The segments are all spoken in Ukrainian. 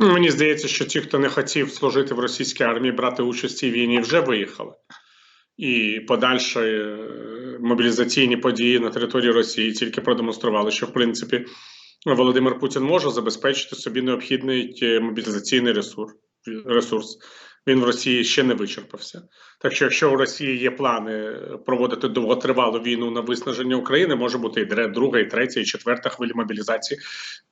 Мені здається, що ті, хто не хотів служити в російській армії, брати участь в цій війні, вже виїхали. І подальші е, мобілізаційні події на території Росії тільки продемонстрували, що в принципі Володимир Путін може забезпечити собі необхідний е, мобілізаційний ресурс. Він в Росії ще не вичерпався. Так що, якщо у Росії є плани проводити довготривалу війну на виснаження України, може бути і друга, і третя, і четверта хвиля мобілізації.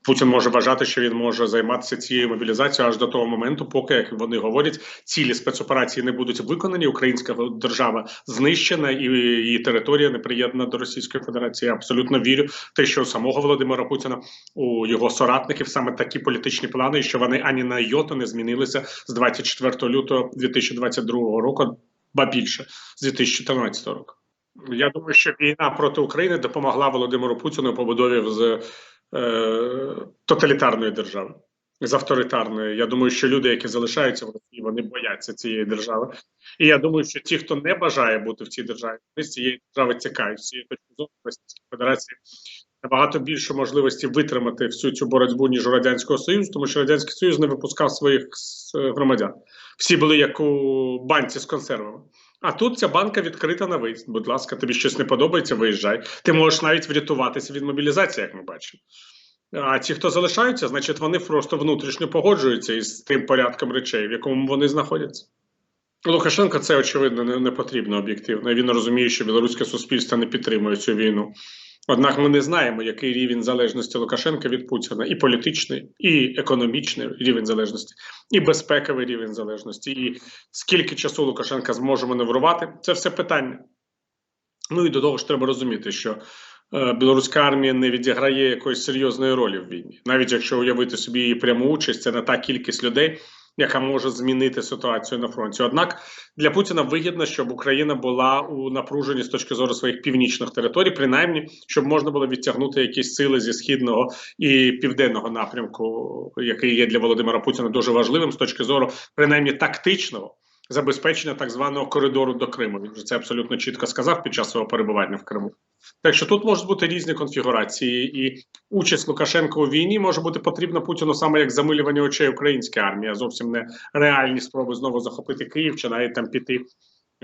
Путін може вважати, що він може займатися цією мобілізацією аж до того моменту, поки як вони говорять, цілі спецоперації не будуть виконані. Українська держава знищена і її територія не приєднана до Російської Федерації. Я абсолютно вірю в те, що у самого Володимира Путіна у його соратників саме такі політичні плани, що вони ані на йоту не змінилися з 24 лютого 2022 року, ба більше з 2014 року. Я думаю, що війна проти України допомогла Володимиру Путіну побудові з е, тоталітарної держави, з авторитарної. Я думаю, що люди, які залишаються в Росії, вони бояться цієї держави. І я думаю, що ті, хто не бажає бути в цій державі, вони з цієї держави тікають. З цієї точки зору Російської Федерації набагато більше можливості витримати всю цю боротьбу, ніж у Радянського Союзу, тому що Радянський Союз не випускав своїх е, громадян. Всі були як у банці з консервами. А тут ця банка відкрита на виїзд. Будь ласка, тобі щось не подобається, виїжджай. Ти можеш навіть врятуватися від мобілізації, як ми бачимо. А ті, хто залишаються, значить, вони просто внутрішньо погоджуються із тим порядком речей, в якому вони знаходяться. Лукашенко це очевидно не, не потрібно об'єктивно. Він розуміє, що білоруське суспільство не підтримує цю війну. Однак ми не знаємо, який рівень залежності Лукашенка від Путіна, і політичний, і економічний рівень залежності, і безпековий рівень залежності, і скільки часу Лукашенка зможе маневрувати, це все питання. Ну і до того ж, треба розуміти, що е, білоруська армія не відіграє якоїсь серйозної ролі в війні, навіть якщо уявити собі її пряму участь, це не та кількість людей, яка може змінити ситуацію на фронті. Однак для Путіна вигідно, щоб Україна була у напруженні з точки зору своїх північних територій, принаймні, щоб можна було відтягнути якісь сили зі східного і південного напрямку, який є для Володимира Путіна дуже важливим з точки зору, принаймні тактичного. Забезпечення так званого коридору до Криму. Він вже це абсолютно чітко сказав під час свого перебування в Криму. Так що тут можуть бути різні конфігурації, і участь Лукашенка у війні може бути потрібна Путіну саме як замилювання очей української армії, а зовсім не реальні спроби знову захопити Київ чи навіть там піти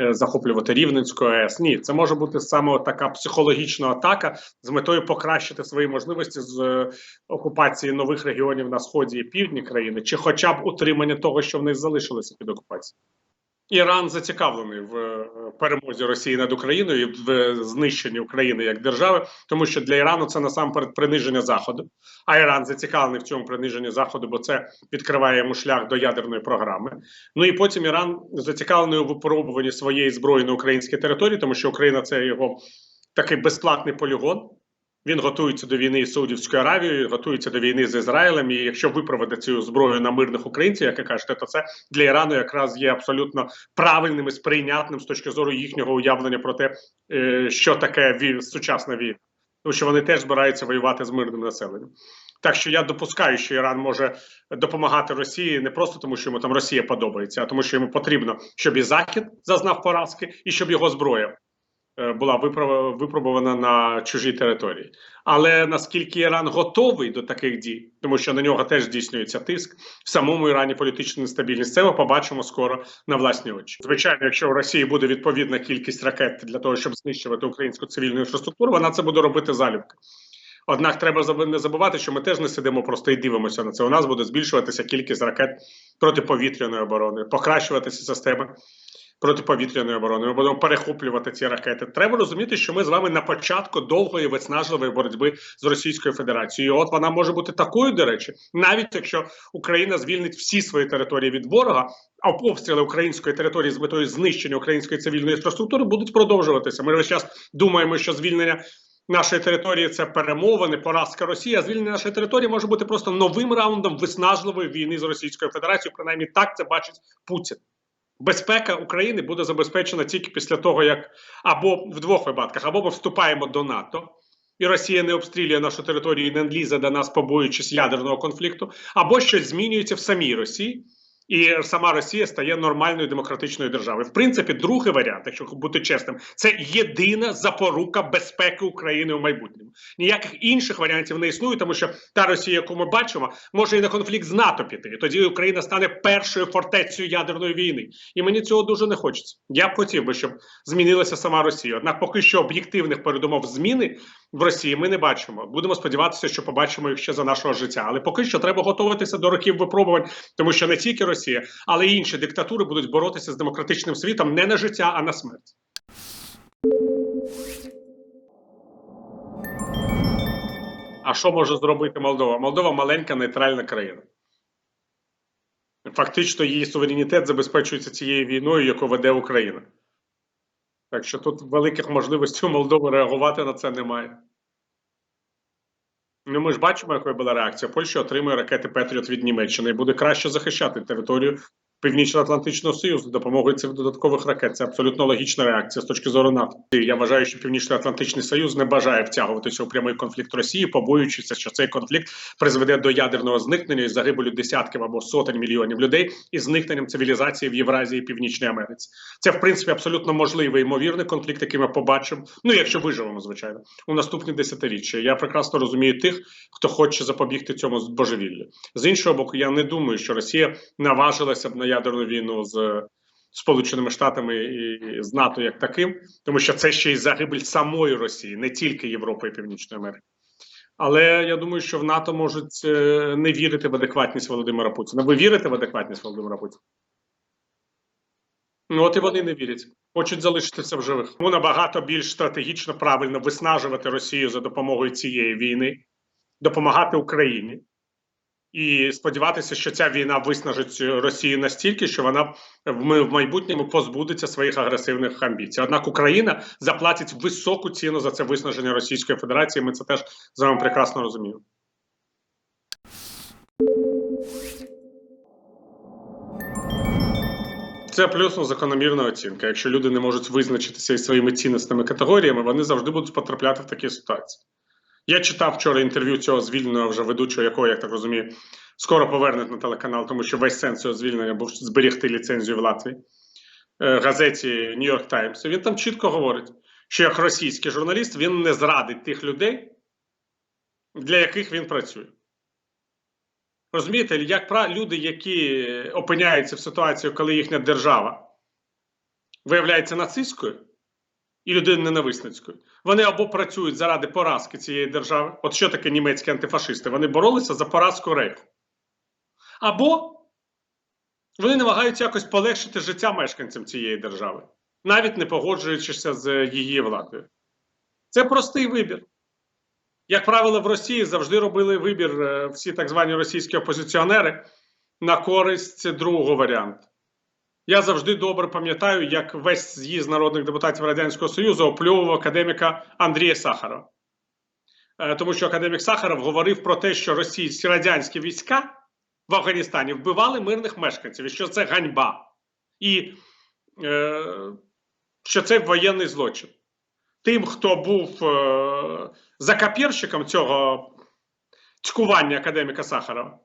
е, захоплювати Рівненську АЕС. Ні, це може бути саме така психологічна атака з метою покращити свої можливості з е, окупації нових регіонів на сході і півдні країни, чи хоча б утримання того, що в них залишилося під окупацією. Іран зацікавлений в е, перемозі Росії над Україною і в е, знищенні України як держави, тому що для Ірану це насамперед приниження Заходу. А Іран зацікавлений в цьому приниженні Заходу, бо це відкриває йому шлях до ядерної програми. Ну і потім Іран зацікавлений у випробуванні своєї зброї на українській території, тому що Україна це його такий безплатний полігон. Він готується до війни з Саудівською Аравією, готується до війни з Ізраїлем. І якщо випроводити цю зброю на мирних українців, як ви кажете, то це для Ірану якраз є абсолютно правильним і сприйнятним з точки зору їхнього уявлення про те, е, що таке вій... сучасна війна, тому що вони теж збираються воювати з мирним населенням. Так що я допускаю, що Іран може допомагати Росії не просто тому, що йому там Росія подобається, а тому, що йому потрібно, щоб і Захід зазнав поразки, і щоб його зброя була виправ- випробувана на чужій території. Але наскільки Іран готовий до таких дій, тому що на нього теж здійснюється тиск в самому Ірані політична нестабільність. Це ми побачимо скоро на власні очі. Звичайно, якщо у Росії буде відповідна кількість ракет для того, щоб знищувати українську цивільну інфраструктуру, вона це буде робити залюбки. Однак треба не забувати, що ми теж не сидимо просто і дивимося на це. У нас буде збільшуватися кількість ракет протиповітряної оборони, покращуватися системи протиповітряної оборони. Ми будемо перехоплювати ці ракети. Треба розуміти, що ми з вами на початку довгої виснажливої боротьби з Російською Федерацією. І От вона може бути такою, до речі, навіть якщо Україна звільнить всі свої території від ворога. А обстріли української території з метою знищення української цивільної інфраструктури будуть продовжуватися. Ми весь час думаємо, що звільнення нашої території це перемовини, поразка Росії. А звільнення нашої території може бути просто новим раундом виснажливої війни з Російською Федерацією. Принаймні так це бачить Путін. Безпека України буде забезпечена тільки після того, як або в двох випадках, або ми вступаємо до НАТО, і Росія не обстрілює нашу територію і не лізе до нас, побоюючись ядерного конфлікту, або щось змінюється в самій Росії, і сама Росія стає нормальною демократичною державою. В принципі, другий варіант, якщо бути чесним, це єдина запорука безпеки України у майбутньому. Ніяких інших варіантів не існує, тому що та Росія, яку ми бачимо, може і на конфлікт з НАТО піти. І тоді Україна стане першою фортецею ядерної війни. І мені цього дуже не хочеться. Я б хотів би, щоб змінилася сама Росія. Однак, поки що об'єктивних передумов зміни в Росії ми не бачимо. Будемо сподіватися, що побачимо їх ще за нашого життя. Але поки що треба готуватися до років випробувань, тому що не тільки Росія, але й інші диктатури будуть боротися з демократичним світом не на життя, а на смерть. А що може зробити Молдова? Молдова маленька нейтральна країна. Фактично, її суверенітет забезпечується цією війною, яку веде Україна. Так що тут великих можливостей у Молдови реагувати на це немає. Ну, ми ж бачимо, якою була реакція. Польща отримує ракети Петріот від Німеччини і буде краще захищати територію Північно-Атлантичного Союзу допомогою цих додаткових ракет. Це абсолютно логічна реакція з точки зору НАТО. Я вважаю, що Північно-Атлантичний Союз не бажає втягуватися у прямий конфлікт Росії, побоюючися, що цей конфлікт призведе до ядерного зникнення і загибелі десятків або сотень мільйонів людей і зникненням цивілізації в Євразії і Північній Америці. Це в принципі абсолютно можливий ймовірний конфлікт, який ми побачимо. Ну якщо виживемо, звичайно, у наступні десятиріччя. Я прекрасно розумію тих, хто хоче запобігти цьому божевіллю. З іншого боку, я не думаю, що Росія наважилася б на ядерну війну з Сполученими Штатами і з НАТО як таким, тому що це ще й загибель самої Росії, не тільки Європи і Північної Америки. Але я думаю, що в НАТО можуть е, не вірити в адекватність Володимира Путіна. Ви вірите в адекватність Володимира Путіна? Ну, от і вони не вірять. Хочуть залишитися в живих. Тому набагато більш стратегічно правильно виснажувати Росію за допомогою цієї війни, допомагати Україні і сподіватися, що ця війна виснажить Росію настільки, що вона в майбутньому позбудеться своїх агресивних амбіцій. Однак Україна заплатить високу ціну за це виснаження Російської Федерації. Ми це теж з вами прекрасно розуміємо. Це плюсно закономірна оцінка. Якщо люди не можуть визначитися із своїми цінностними категоріями, вони завжди будуть потрапляти в такі ситуації. Я читав вчора інтерв'ю цього звільненого вже ведучого, якого, як так розумію, скоро повернуть на телеканал, тому що весь сенс цього звільнення був зберігти ліцензію в Латвії е, газеті York Times. Він там чітко говорить, що як російський журналіст він не зрадить тих людей, для яких він працює. Розумієте, як люди, які опиняються в ситуації, коли їхня держава виявляється нацистською і людиною ненависницькою, вони або працюють заради поразки цієї держави. От що таке німецькі антифашисти? Вони боролися за поразку рейху. Або вони намагаються якось полегшити життя мешканцям цієї держави, навіть не погоджуючися з її владою. Це простий вибір. Як правило, в Росії завжди робили вибір е, всі так звані російські опозиціонери на користь другого варіанту. Я завжди добре пам'ятаю, як весь з'їзд народних депутатів Радянського Союзу оплював академіка Андрія Сахарова. Е, тому що академік Сахаров говорив про те, що російські радянські війська в Афганістані вбивали мирних мешканців, і що це ганьба, і е, що це воєнний злочин. Тим, хто був е, закапірщиком цього цькування академіка Сахарова,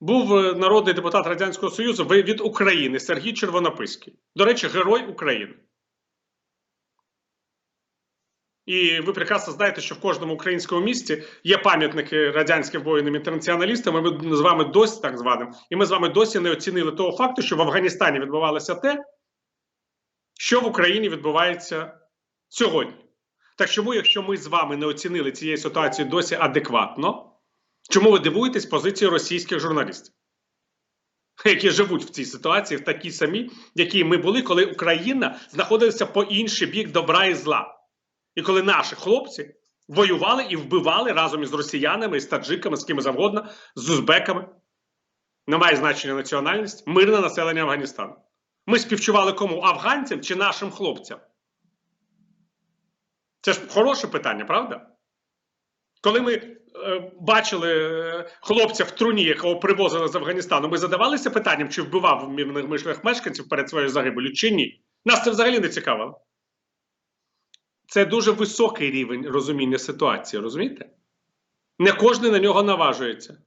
був е, народний депутат Радянського Союзу від України Сергій Червонописький. До речі, герой України. І ви прекрасно знаєте, що в кожному українському місті є пам'ятники радянським воїнам-інтернаціоналістам. і Ми з вами досі так званим, і ми з вами досі не оцінили того факту, що в Афганістані відбувалося те, що в Україні відбувається сьогодні. Так чому, якщо ми з вами не оцінили цієї ситуації досі адекватно, чому ви дивуєтесь позиції російських журналістів, які живуть в цій ситуації, в такій самій, які ми були, коли Україна знаходилася по інший бік добра і зла? І коли наші хлопці воювали і вбивали разом із росіянами, з таджиками, з ким завгодно, з узбеками, не має значення національність, мирне населення Афганістану. Ми співчували кому афганцям чи нашим хлопцям? Це ж хороше питання, правда? Коли ми бачили е, хлопця в труні, якого привозили з Афганістану, ми задавалися питанням, чи вбивав мирних мишлях мешканців перед своєю загибелю, чи ні. Нас це взагалі не цікавило. Це дуже високий рівень розуміння ситуації, розумієте? Не кожен на нього наважується.